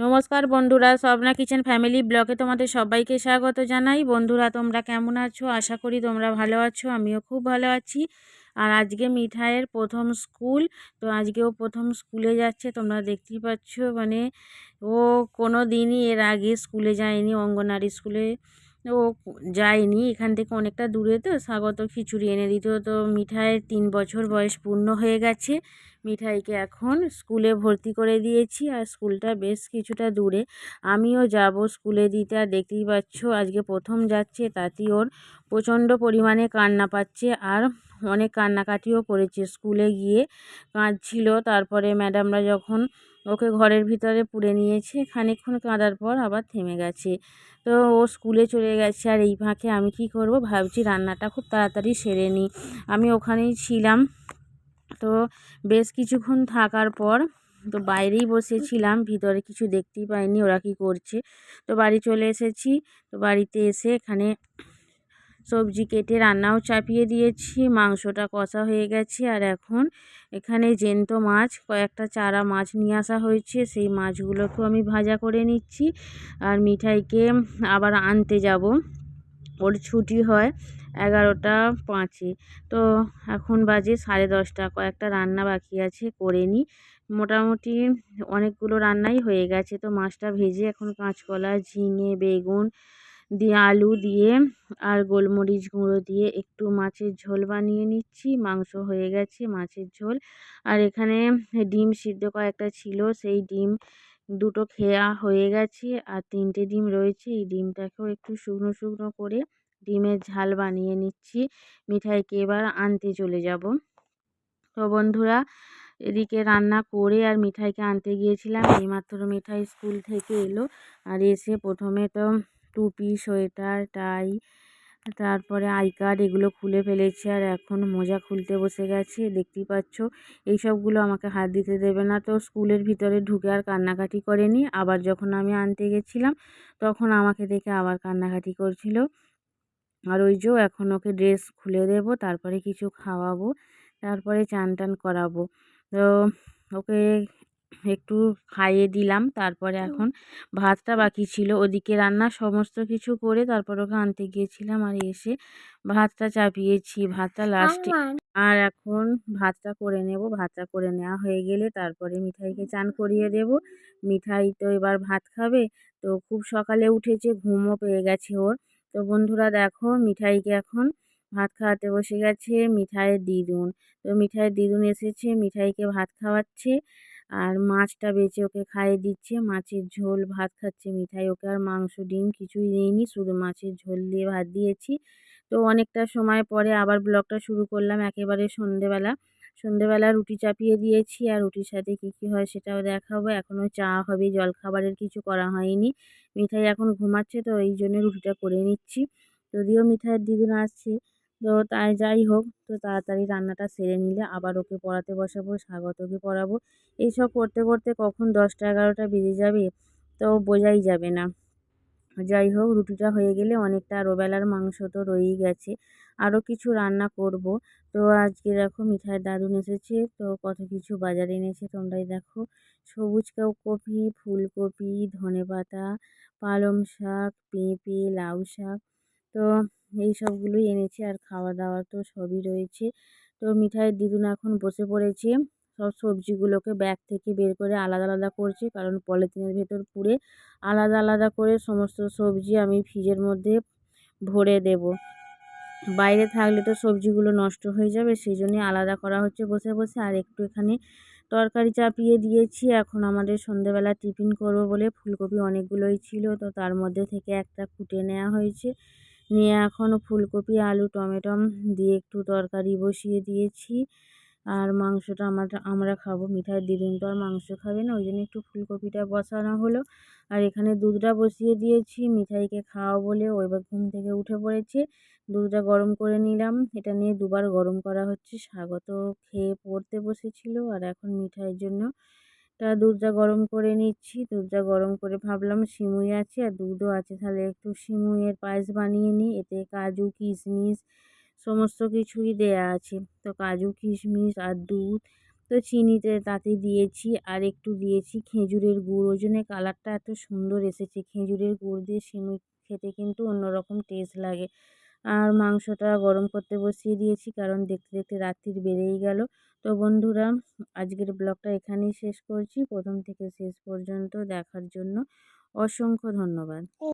নমস্কার বন্ধুরা, Swapna kitchen family ব্লগে তোমাদের সবাইকে স্বাগত জানাই। বন্ধুরা, তোমরা কেমন আছো? আশা করি তোমরা ভালো আছো, আমিও খুব ভালো আছি। আর আজকে মিঠাইয়ের প্রথম স্কুল, তো আজকে ও প্রথম স্কুলে যাচ্ছে, তোমরা দেখতেই পাচ্ছ। মানে ও কোনো দিনই এর আগে স্কুলে যায়নি, অঙ্গনারী স্কুলে ও যায়নি, এখান থেকে অনেকটা দূরে তো, স্বাগত খিচুড়ি এনে দিত। তো মিঠাইয়ের তিন বছর বয়স পূর্ণ হয়ে গেছে। মিঠাইকে এখন স্কুলে ভর্তি করে দিয়েছি আর স্কুলটা বেশ কিছুটা দূরে। আমিও যাব স্কুলে দিতে আর দেখতেই পাচ্ছ আজকে প্রথম যাচ্ছে, তাতেই ওর প্রচণ্ড পরিমাণে কান্না পাচ্ছে আর অনেক কান্নাকাটিও করেছে। স্কুলে গিয়ে কাঁদছিল, তারপরে ম্যাডামরা যখন ওকে ঘরের ভিতরে পুড়ে নিয়েছে। খানিকক্ষণ কাঁদার পর আবার থেমে গেছে। তো ও স্কুলে চলে গেছে আর এই ফাঁকে আমি কি করব? ভাবছি রান্নাটা খুব তাড়াতাড়ি সেরে নিই। আমি ওখানেই ছিলাম। তো বেশ কিছুক্ষণ থাকার পর তো বাইরেই বসেছিলাম। ভিতরে কিছু দেখতেই পাইনি ওরা কি করছে। তো বাড়ি চলে এসেছি। তো বাড়িতে এসে এখানে সবজি কেটে রান্নাও চাপিয়ে দিয়েছি, মাংসটা কষা হয়ে গেছে। আর এখন এখানে জ্যান্ত মাছ, কয়েকটা চারা মাছ নিয়ে আসা হয়েছে। সেই মাছগুলোকেও আমি ভাজা করে নিচ্ছি। আর মিঠাইকে আবার আনতে যাব। ওর ছুটি হয় এগারোটা পাঁচে। তো এখন বাজে সাড়ে দশটা। কয়েকটা রান্না বাকি আছে, করে নিই। মোটামুটি অনেকগুলো রান্নাই হয়ে গেছে। তো মাছটা ভেজে এখন কাঁচকলা, ঝিঙে, বেগুন দিয়ে আলু দিয়ে আর গোলমরিচ গুঁড়ো দিয়ে একটু মাছের ঝোল বানিয়ে নিচ্ছি। মাংস হয়ে গেছে মাছের ঝোল। আর এখানে ডিম সিদ্ধ কয়েকটা ছিল, সেই ডিম দুটো খেয়া হয়ে গেছে আর তিনটে ডিম রয়েছে। এই ডিমটাকেও একটু শুকনো শুকনো করে ডিমের ঝাল বানিয়ে নিচ্ছি। মিঠাইকে এবার আনতে চলে যাব। তো বন্ধুরা, এদিকে রান্না করে আর মিঠাইকে আনতে গিয়েছিলাম। এইমাত্র মিঠাই স্কুল থেকে এলো আর এসে প্রথমে তো টুপি সোয়েটার, টাই, তারপরে আই কার্ড এগুলো খুলে ফেলেছি আর এখন মোজা খুলতে বসে গেছে। দেখতেই পাচ্ছ, এইসবগুলো আমাকে হাত দিতে দেবে না। তো স্কুলের ভিতরে ঢুকে আর কান্নাকাটি করেনি। আবার যখন আমি আনতে গেছিলাম, তখন আমাকে দেখে আবার কান্নাকাটি করছিল। আর ওই যে এখন ওকে ড্রেস খুলে দেবো, তারপরে কিছু খাওয়াবো, তারপরে চান টান করাবো। তো ওকে একটু খাইয়ে দিলাম। তারপরে এখন ভাতটা বাকি ছিল। ওদিকে রান্না সমস্ত কিছু করে তারপর ওকে আনতে গিয়েছিলাম আর এসে ভাতটা চাপিয়েছি ভাতটা লাস্টে আর এখন ভাতটা করে নেব। ভাতটা করে নেওয়া হয়ে গেলে তারপরে মিঠাইকে চান করিয়ে দেব। মিঠাই তো এবার ভাত খাবে। তো খুব সকালে উঠেছে ঘুমও পেয়ে গেছে ওর। তো বন্ধুরা দেখো মিঠাইকে এখন ভাত খাওয়াতে বসে গেছে মিঠাইয়ের দিদুন। তো মিঠাইয়ের দিদুন এসেছে মিঠাইকে ভাত খাওয়াচ্ছে। আর মাছটা বেছে ওকে খাইয়ে দিচ্ছে। মাছের ঝোল, ভাত খাচ্ছে মিঠাই। ওকে আর মাংস, ডিম কিছুই দিইনি, শুধু মাছের ঝোল দিয়ে ভাত দিয়েছি। তো অনেকটা সময় পরে আবার ব্লগটা শুরু করলাম, একেবারে সন্ধেবেলা। সন্ধেবেলা রুটি চাপিয়ে দিয়েছি আর রুটির সাথে কী কী হয় সেটাও দেখাবো। এখনও চা হবে, জলখাবারের কিছু করা হয়নি। মিঠাই এখন ঘুমাচ্ছে, তো এই জন্য রুটিটা করে নিচ্ছি। যদিও মিঠাইয়ের দিদুন আসছে। তো তাই যাই হোক, তো তাড়াতাড়ি রান্নাটা সেরে নিলে আবার ওকে পড়াতে বসাবো স্বাগতকে পড়াবো। এইসব করতে করতে কখন দশটা, এগারোটা বেজে যাবে তো বোঝাই যাবে না। যাই হোক, রুটিটা হয়ে গেলে অনেকটা আরও বেলার মাংস তো রয়েই গেছে। আরও কিছু রান্না করব। তো আজকে দেখো মিঠাইয়ের দাদুন এসেছে, তো কত কিছু বাজারে এনেছে তোমরাই দেখো। সবুজ কপি, ফুলকপি, ধনেপাতা, পালং শাক, পেঁপে, লাউ শাক, তো এই সবগুলোই এনেছে আর খাওয়া দাওয়া তো সবই রয়েছে। তো মিঠাইয়ের দিদুন এখন বসে পড়েছে। সব সবজিগুলোকে ব্যাগ থেকে বের করে আলাদা আলাদা করছে কারণ পলিথিনের ভেতর পুড়ে আলাদা আলাদা করে সমস্ত সবজি আমি ফ্রিজের মধ্যে ভরে দেব। বাইরে থাকলে তো সবজিগুলো নষ্ট হয়ে যাবে সেই জন্যে আলাদা করা হচ্ছে বসে বসে। আর একটু এখানে তরকারি চাপিয়ে দিয়েছি। এখন আমাদের সন্ধেবেলা টিফিন করব বলে ফুলকপি অনেকগুলোই ছিল, তো তার মধ্যে থেকে একটা কুটে নেওয়া হয়েছে। নিয়ে এখন ফুলকপি, আলু, টমেটো দিয়ে একটু তরকারি বসিয়ে দিয়েছি। আর মাংসটা আমার, আমরা খাব মিঠাই। দিদিন তো আর মাংস খাবে না, ওই জন্য একটু ফুলকপিটা বসানো হলো। আর এখানে দুধটা বসিয়ে দিয়েছি, মিঠাইকে খাওয়া বলে ও এবার ঘুম থেকে উঠে পড়েছে। দুধটা গরম করে নিলাম, এটা নিয়ে দুবার গরম করা হচ্ছে। স্বাগত খেয়ে পড়তে বসেছিল আর এখন মিঠাইয়ের জন্য তা দুধটা গরম করে নিচ্ছি। দুধটা গরম করে ভাবলাম সিমুই আছে আর দুধও আছে। তাহলে একটু সিমুইয়ের পায়েস বানিয়ে নিই। এতে কাজু, কিশমিশ সমস্ত কিছুই দেয়া আছে। তো কাজু, কিশমিশ আর দুধ তো চিনিতে তাতে দিয়েছি। আর একটু দিয়েছি খেজুরের গুড়। ওই জন্যে কালারটা এত সুন্দর এসেছে। খেজুরের গুড় দিয়ে সিমুই খেতে কিন্তু অন্যরকম টেস্ট লাগে। আর মাংসটা গরম করতে বসিয়ে দিয়েছি, কারণ দেখতে দেখতে রাত্রির বেড়েই গেল। তো বন্ধুরা, আজকের ব্লগটা এখানেই শেষ করছি। প্রথম থেকে শেষ পর্যন্ত দেখার জন্য অসংখ্য ধন্যবাদ।